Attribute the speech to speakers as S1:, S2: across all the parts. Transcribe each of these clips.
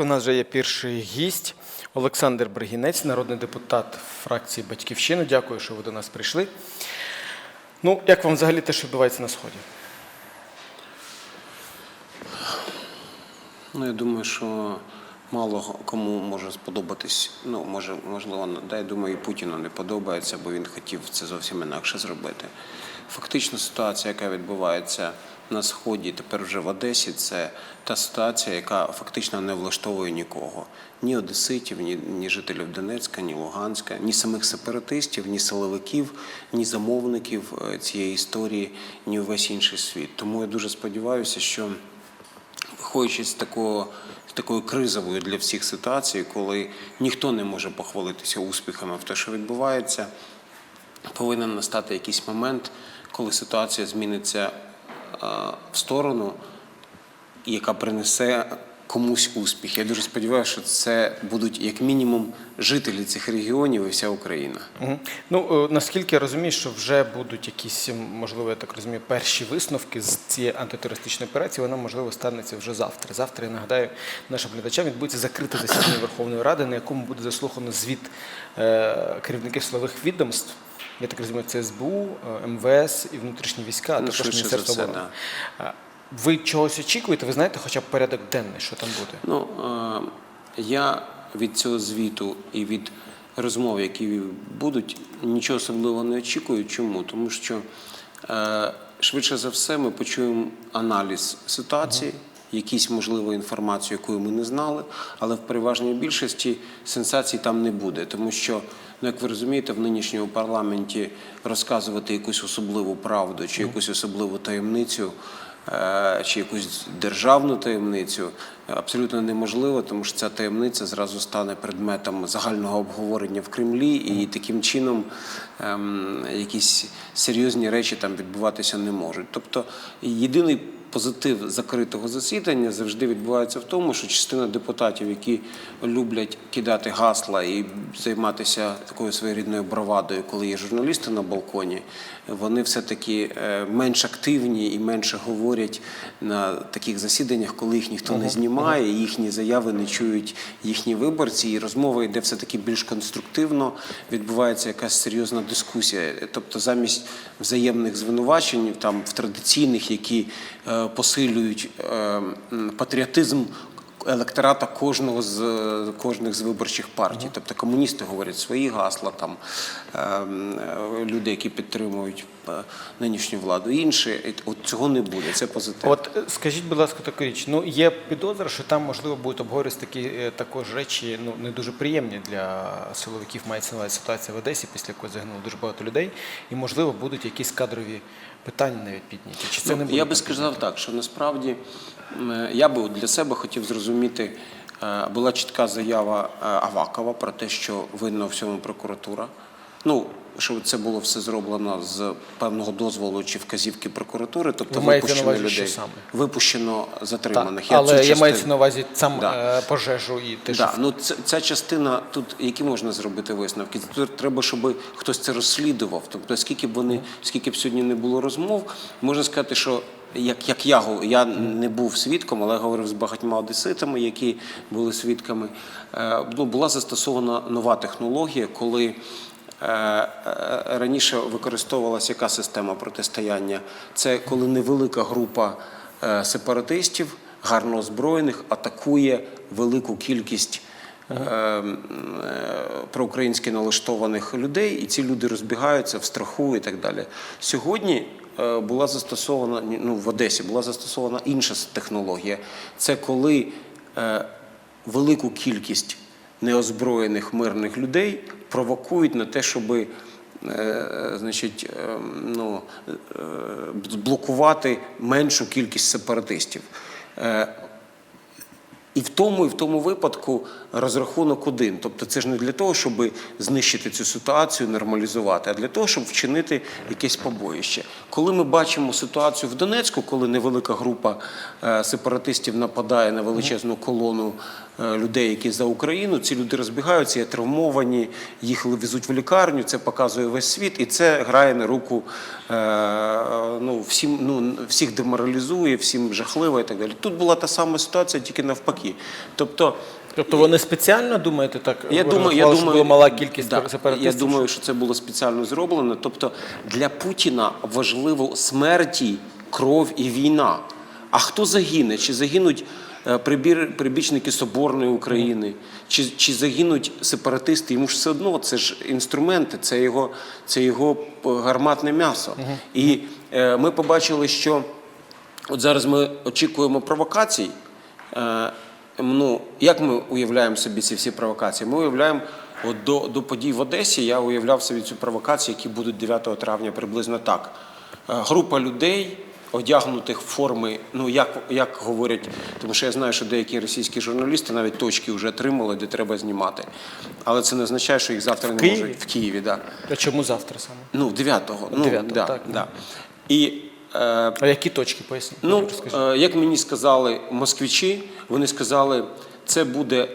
S1: У нас вже є перший гість Олександр Бригінець, народний депутат фракції Батьківщина. Дякую, що ви до нас прийшли. Ну, як вам взагалі те, що відбувається на Сході?
S2: Ну, я думаю, що мало кому може сподобатись. Ну, може, можливо, да, я думаю, і Путіну не подобається, бо він хотів це зовсім інакше зробити. Фактично, ситуація, яка відбувається на сході, тепер вже в Одесі, це та ситуація, яка фактично не влаштовує нікого. Ні одеситів, ні, ні жителів Донецька, ні Луганська, ні самих сепаратистів, ні силовиків, ні замовників е, цієї історії, ні увесь інший світ. Тому я дуже сподіваюся, що виходячи з такого з такої кризової для всіх ситуації, коли ніхто не може похвалитися успіхами в те, що відбувається, повинен настати якийсь момент, коли ситуація зміниться в сторону, яка принесе комусь успіх. Я дуже сподіваюся, що це будуть як мінімум жителі цих регіонів і вся Україна.
S1: Угу. Ну, е, наскільки я розумію, що вже будуть якісь, можливо, я так розумію, перші висновки з цієї антитерористичної операції, вона, можливо, станеться вже завтра. Завтра, я нагадаю, нашим глядачам відбудеться закрите засідання Верховної Ради, на якому буде заслухано звіт е, керівників силових відомств. Я так розумію, це СБУ, е, МВС і внутрішні війська,
S2: Ну,
S1: також Міністерство оборони. А Ви чогось очікуєте? Ви знаєте хоча б порядок денний, що там буде?
S2: Ну, е, я від цього звіту і від розмов, які будуть, нічого особливого не очікую. Чому? Тому що е, швидше за все ми почуємо аналіз ситуації, якісь можливо інформацію, яку ми не знали, але в переважній більшості сенсацій там не буде, тому що. Ну, як ви розумієте, в нинішньому парламенті розказувати якусь особливу правду чи якусь особливу таємницю е, чи якусь державну таємницю абсолютно неможливо, тому що ця таємниця зразу стане предметом загального обговорення в Кремлі, і таким чином ем, якісь серйозні речі там відбуватися не можуть. Тобто єдиний позитив закритого засідання завжди відбувається в тому, що частина депутатів, які люблять кидати гасла і займатися такою своєрідною бравадою, коли є журналісти на балконі, вони все-таки е, менш активні і менше говорять на таких засіданнях, коли їх ніхто не знімає, їхні заяви не чують їхні виборці, і розмова йде все-таки більш конструктивно, відбувається якась серйозна дискусія. Тобто замість взаємних звинувачень там в традиційних, які е, посилюють е, патріотизм електората кожного з кожних з виборчих партій. Тобто комуністи говорять свої гасла, там ем, е, люди, які підтримують е, нинішню владу, інші. От цього не буде. Це позитив.
S1: От е, скажіть, будь ласка, таку річ. Ну є підозра, що там можливо будуть обговорюватися такі е, також речі, ну не дуже приємні для силовиків. Мається на увазі ситуація в Одесі, після якої загинуло дуже багато людей, і можливо будуть якісь кадрові питання навіть підняті. Чи це
S2: Ну,
S1: не буде?
S2: я би сказав так, що насправді я би для себе хотів зрозуміти, е, була чітка заява е, Авакова про те, що винна в цьому прокуратура. Ну, щоб це було все зроблено з певного дозволу чи вказівки прокуратури, тобто
S1: Ви
S2: випущено
S1: увазі,
S2: людей,
S1: саме?
S2: випущено
S1: Так,
S2: затриманих.
S1: але
S2: цю
S1: я
S2: частину-
S1: маю на увазі сам
S2: Да.
S1: е, пожежу і те, що
S2: Да, ну це, ця частина тут, які можна зробити висновки? Тут треба, щоб хтось це розслідував. Тобто, скільки б вони, скільки б сьогодні не було розмов, можна сказати, що як, як я я не був свідком, але говорив з багатьма одеситами, які були свідками. Ну, була застосована нова технологія, коли. Е, е, Раніше використовувалася яка система протистояння? Це коли невелика група е, сепаратистів, гарно озброєних, атакує велику кількість проукраїнськи налаштованих людей, і ці люди розбігаються в страху і так далі. Сьогодні була застосована ну, в Одесі була застосована інша технологія. Це коли велику кількість неозброєних мирних людей провокують на те, щоби е, значить, е, ну, е, блокувати меншу кількість сепаратистів. Е, І в тому, і в тому випадку розрахунок один. Тобто це ж не для того, щоб знищити цю ситуацію, нормалізувати, а для того, щоб вчинити якесь побоїще. Коли ми бачимо ситуацію в Донецьку, коли невелика група е, сепаратистів нападає на величезну колону е, людей, які за Україну, ці люди розбігаються, є травмовані, їх везуть в лікарню, це показує весь світ, і це грає на руку е, ну, всім, ну, всіх деморалізує, всім жахливо і так далі. Тут була та сама ситуація, тільки навпаки. Тобто,
S1: Тобто вони спеціально думаєте так?
S2: я думаю, я думаю,
S1: була мала кількість
S2: да. Я думаю, що це було спеціально зроблено. Тобто для Путіна важливо смерті, кров і війна. А хто загине? Чи загинуть е, прибір, прибічники Соборної України, чи, чи загинуть сепаратисти? Йому ж все одно це ж інструменти, це його, це його е, гарматне м'ясо. І е, ми побачили, що от зараз ми очікуємо провокацій. Ну, як ми уявляємо собі ці всі провокації? Ми уявляємо от до, до подій в Одесі, я уявляв собі цю провокацію, які будуть 9 травня приблизно так. Е, Група людей, одягнутих в форми, ну як, як говорять, тому що я знаю, що деякі російські журналісти навіть точки вже отримали, де треба знімати. Але це не означає, що їх завтра не
S1: Києві?
S2: можуть в Києві. Да.
S1: А чому завтра саме?
S2: Ну, 9-го. Ну,
S1: 9-го,
S2: да,
S1: так.
S2: Да. І
S1: А які точки поясніть?
S2: Ну, е, як мені сказали москвичі, вони сказали, це буде е,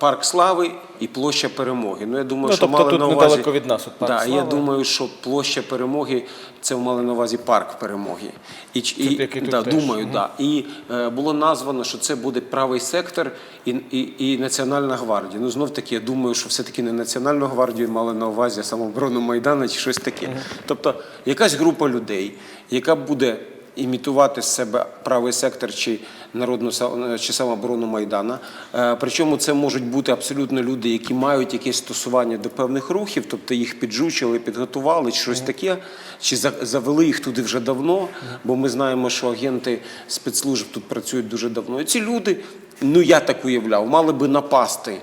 S2: парк слави і площа перемоги. Ну, я думаю,
S1: Ну,
S2: що
S1: тобто
S2: мали
S1: тут
S2: на увазі...
S1: недалеко від нас, от парк
S2: да, Я думаю, що площа перемоги це мали на увазі парк перемоги. І, ч- і,
S1: який тут
S2: да,
S1: теж.
S2: думаю, да. І е, було названо, що це буде правий сектор і, і, і Національна гвардія. Ну, знов таки, я думаю, що все-таки не Національну гвардію мали на увазі, а самооборону Майдану чи щось таке. Тобто якась група людей, яка буде імітувати з себе правий сектор чи народну чи самооборону Майдана. Е, Причому це можуть бути абсолютно люди, які мають якесь стосування до певних рухів, тобто їх піджучили, підготували, щось таке, чи завели їх туди вже давно, бо ми знаємо, що агенти спецслужб тут працюють дуже давно. І ці люди, ну я так уявляв, мали би напасти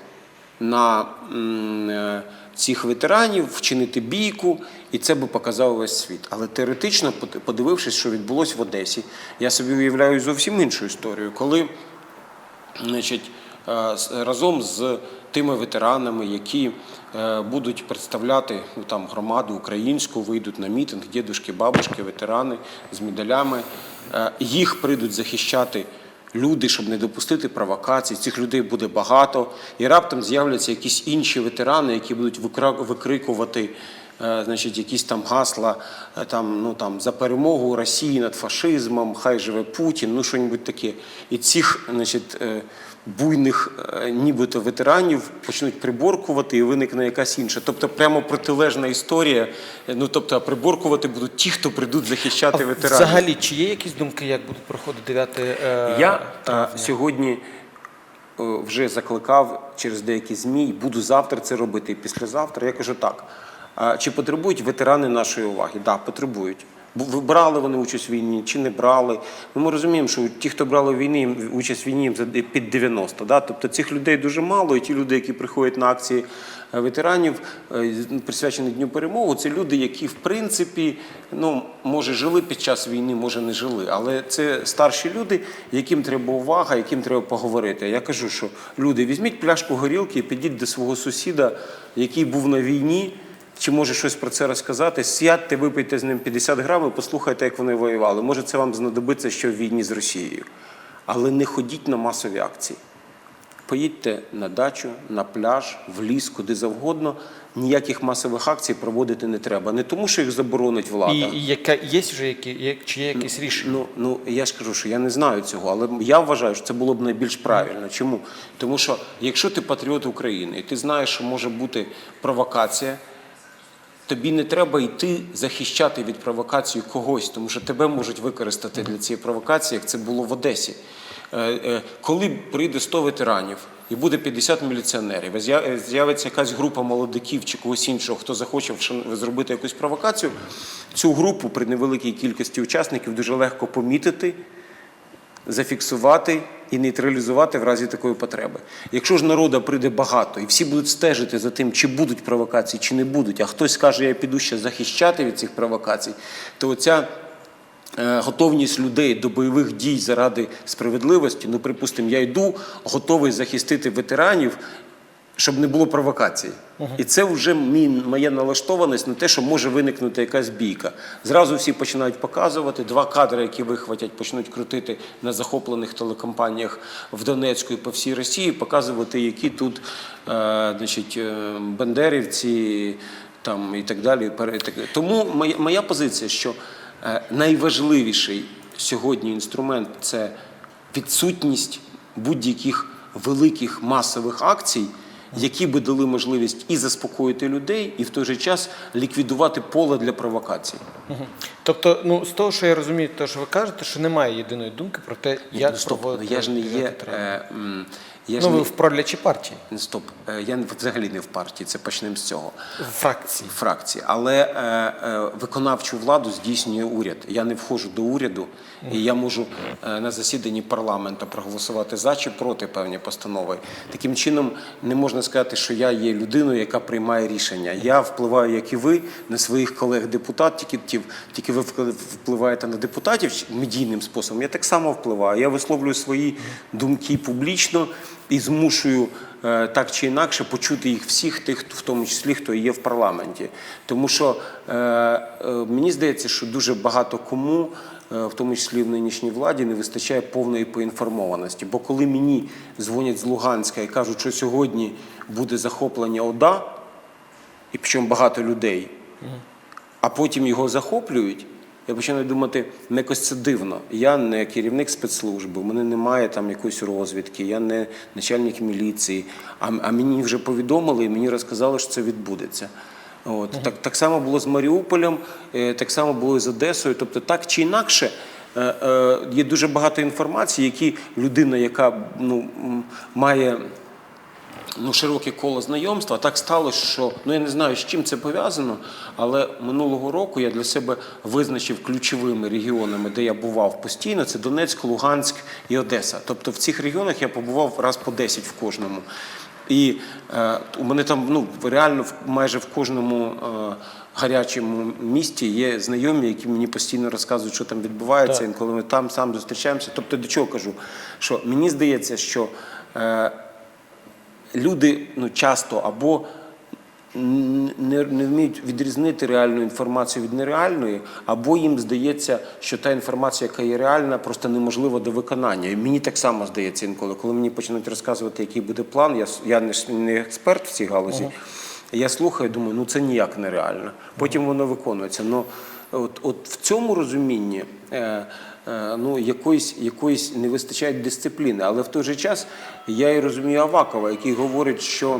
S2: на е, цих ветеранів, вчинити бійку, і це би показав весь світ. Але теоретично, под- подивившись, що відбулося в Одесі, я собі уявляю зовсім іншу історію, коли значить, е, разом з тими ветеранами, які е, будуть представляти ну, там, громаду українську, вийдуть на мітинг, дідушки, бабушки, ветерани з медалями, е, їх прийдуть захищати люди, щоб не допустити провокацій. Цих людей буде багато, і раптом з'являться якісь інші ветерани, які будуть викрикувати. Е, Значить, якісь там гасла е, там, ну, там, за перемогу Росії над фашизмом, хай живе Путін, ну що-небудь таке. І цих значить, е, буйних нібито ветеранів почнуть приборкувати і виникне якась інша. Тобто прямо протилежна історія. Ну, тобто приборкувати будуть ті, хто прийдуть захищати ветеранів.
S1: Взагалі, чи є якісь думки, як будуть проходити 9 е,
S2: Я
S1: травня?
S2: сьогодні вже закликав через деякі ЗМІ, і буду завтра це робити і післязавтра. Я кажу так. Чи потребують ветерани нашої уваги? Так, да, потребують. Бу- Брали вони участь в війні чи не брали? Ну, ми розуміємо, що ті, хто брали в війні, участь в війні під 90. Да? Тобто цих людей дуже мало, і ті люди, які приходять на акції е, ветеранів, е, присвячені Дню перемоги, це люди, які в принципі, ну, може, жили під час війни, може не жили. Але це старші люди, яким треба увага, яким треба поговорити. Я кажу, що люди, візьміть пляшку горілки і підіть до свого сусіда, який був на війні. Чи може щось про це розказати? Сядьте, випийте з ним 50 грамів, послухайте, як вони воювали. Може, це вам знадобиться ще в війні з Росією. Але не ходіть на масові акції. Поїдьте на дачу, на пляж, в ліс, куди завгодно. Ніяких масових акцій проводити не треба. Не тому, що їх заборонить влада.
S1: І, і яка є вже які, чи є якісь рішення?
S2: Ну, ну я ж кажу, що я не знаю цього, але я вважаю, що це було б найбільш правильно. Чому? Тому що якщо ти патріот України і ти знаєш, що може бути провокація, тобі не треба йти захищати від провокації когось, тому що тебе можуть використати для цієї провокації, як це було в Одесі. Е, е, Коли прийде 100 ветеранів і буде 50 міліціонерів, з'явиться якась група молодиків чи когось іншого, хто захоче зробити якусь провокацію, цю групу при невеликій кількості учасників дуже легко помітити, зафіксувати і нейтралізувати в разі такої потреби. Якщо ж народу прийде багато і всі будуть стежити за тим, чи будуть провокації, чи не будуть, а хтось скаже, я піду ще захищати від цих провокацій, то оця е, готовність людей до бойових дій заради справедливості, ну, припустимо, я йду, готовий захистити ветеранів, щоб не було провокацій. І це вже мій, моя налаштованість на те, що може виникнути якась бійка. Зразу всі починають показувати, два кадри, які вихватять, почнуть крутити на захоплених телекомпаніях в Донецьку і по всій Росії, показувати, які тут е, значить, е, бандерівці там, і так далі. Тому моя, моя позиція, що е, найважливіший сьогодні інструмент це відсутність будь-яких великих масових акцій, які би дали можливість і заспокоїти людей, і в той же час ліквідувати поле для провокацій.
S1: Тобто, ну з того, що я розумію, те, що ви кажете, що немає єдиної думки про те, як
S2: Ну, Стоп,
S1: проводити
S2: я ж не є. Е, я
S1: ну
S2: ж
S1: ви
S2: не,
S1: в пролячій партії,
S2: Стоп, е, я взагалі не в партії, це почнемо з цього.
S1: в фракції.
S2: фракції, але е, е, виконавчу владу здійснює уряд. Я не входжу до уряду, і я можу е, на засіданні парламенту проголосувати за чи проти певні постанови. Таким чином, не можна сказати, що я є людиною, яка приймає рішення. Я впливаю, як і ви, на своїх колег-депутатів, тільки, тільки ви впливаєте на депутатів медійним способом. Я так само впливаю. Я висловлюю свої думки публічно і змушую е, так чи інакше почути їх всіх, тих, в тому числі хто є в парламенті. Тому що е, е, мені здається, що дуже багато кому, в тому числі в нинішній владі, не вистачає повної поінформованості. Бо коли мені дзвонять з Луганська і кажуть, що сьогодні буде захоплення ОДА, і причому багато людей, а потім його захоплюють. Я починаю думати, ну, якось це дивно. Я не керівник спецслужби, в мене немає там якоїсь розвідки, я не начальник міліції. А, а мені вже повідомили і мені розказали, що це відбудеться. От. Так, так само було з Маріуполем, е, так само було і з Одесою. Тобто, так чи інакше, е, е, є дуже багато інформації, які людина, яка ну, має ну, широке коло знайомства. Так сталося, що ну я не знаю, з чим це пов'язано, але минулого року я для себе визначив ключовими регіонами, де я бував постійно. Це Донецьк, Луганськ і Одеса. Тобто в цих регіонах я побував раз по 10 в кожному. І е, у мене там ну реально в- майже в кожному е, гарячому місті є знайомі, які мені постійно розказують, що там відбувається,
S1: Так.
S2: інколи ми там сам зустрічаємося. Тобто, до чого кажу, що мені здається, що е, люди ну, часто або не, не вміють відрізнити реальну інформацію від нереальної, або їм здається, що та інформація, яка є реальна, просто неможлива до виконання. І мені так само здається інколи, коли мені почнуть розказувати, який буде план, я, я не, не експерт в цій галузі. Я слухаю, думаю, ну це ніяк нереально. Потім воно виконується. Ну, от, от в цьому розумінні е, ну, якоїсь, якоїсь не вистачає дисципліни. Але в той же час я і розумію Авакова, який говорить, що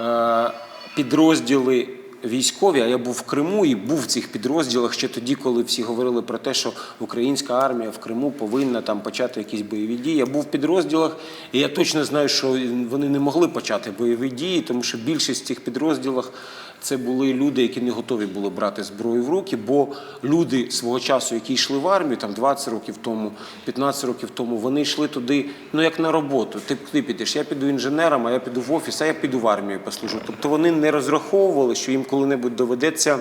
S2: е, підрозділи військові, а я був в Криму і був в цих підрозділах ще тоді, коли всі говорили про те, що українська армія в Криму повинна там почати якісь бойові дії. Я був в підрозділах, і я точно знаю, що вони не могли почати бойові дії, тому що більшість цих підрозділах це були люди, які не готові були брати зброю в руки, бо люди свого часу, які йшли в армію, там 20 років тому, 15 років тому, вони йшли туди, ну як на роботу. Ти ти підеш? Я піду інженером, а я піду в офіс, а я піду в армію послужу. Тобто вони не розраховували, що їм коли-небудь доведеться.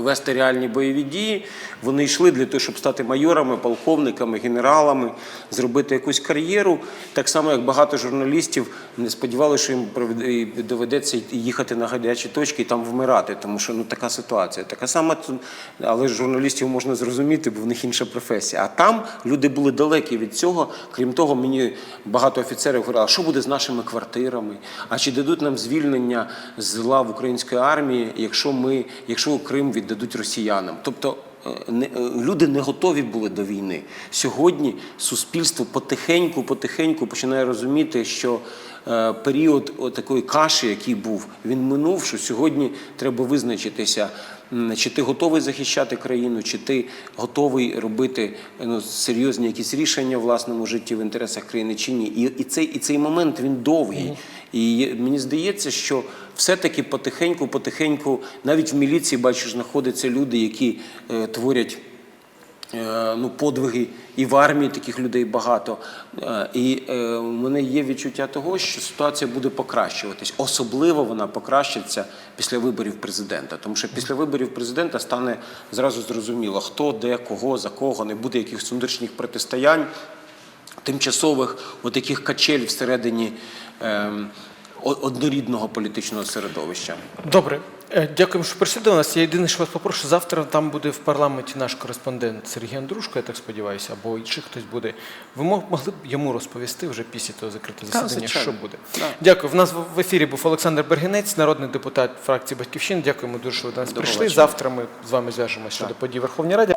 S2: Вести реальні бойові дії, вони йшли для того, щоб стати майорами, полковниками, генералами, зробити якусь кар'єру. Так само, як багато журналістів не сподівалися, що їм доведеться їхати на гарячі точки і там вмирати, тому що ну така ситуація. Така сама, але журналістів можна зрозуміти, бо в них інша професія. А там люди були далекі від цього. Крім того, мені багато офіцерів говорили, що буде з нашими квартирами? А чи дадуть нам звільнення з лав української армії, якщо ми, якщо Крим віддадуть росіянам? Тобто е, не, е, люди не готові були до війни. Сьогодні суспільство потихеньку, потихеньку починає розуміти, що е, період такої каші, який був, він минув. Що сьогодні треба визначитися, чи ти готовий захищати країну, чи ти готовий робити ну, серйозні якісь рішення в власному житті в інтересах країни, чи ні. І, і, цей, і цей момент він довгий. І мені здається, що все-таки потихеньку, потихеньку, навіть в міліції бачу, знаходяться люди, які е, творять е, ну, подвиги, і в армії таких людей багато. Е, І е, у мене є відчуття того, що ситуація буде покращуватись. Особливо вона покращиться після виборів президента. Тому що після виборів президента стане зразу зрозуміло, хто, де, кого, за кого, не буде якихось внутрішніх протистоянь тимчасових отаких качель всередині о- однорідного політичного середовища.
S1: Добре, Е, дякуємо, що прийшли до нас. Я єдине, що вас попрошу, завтра там буде в парламенті наш кореспондент Сергій Андрушко, я так сподіваюся, або ще хтось буде. Ви могли б йому розповісти вже після того закритого засідання,
S2: звичайно.
S1: що буде.
S2: Да.
S1: Дякую. В нас в- ефірі був Олександр Бергенець, народний депутат фракції Батьківщини. Дякуємо дуже, що ви до нас
S2: До
S1: прийшли. Завтра ми з вами зв'яжемося щодо подій в Верховній Раді.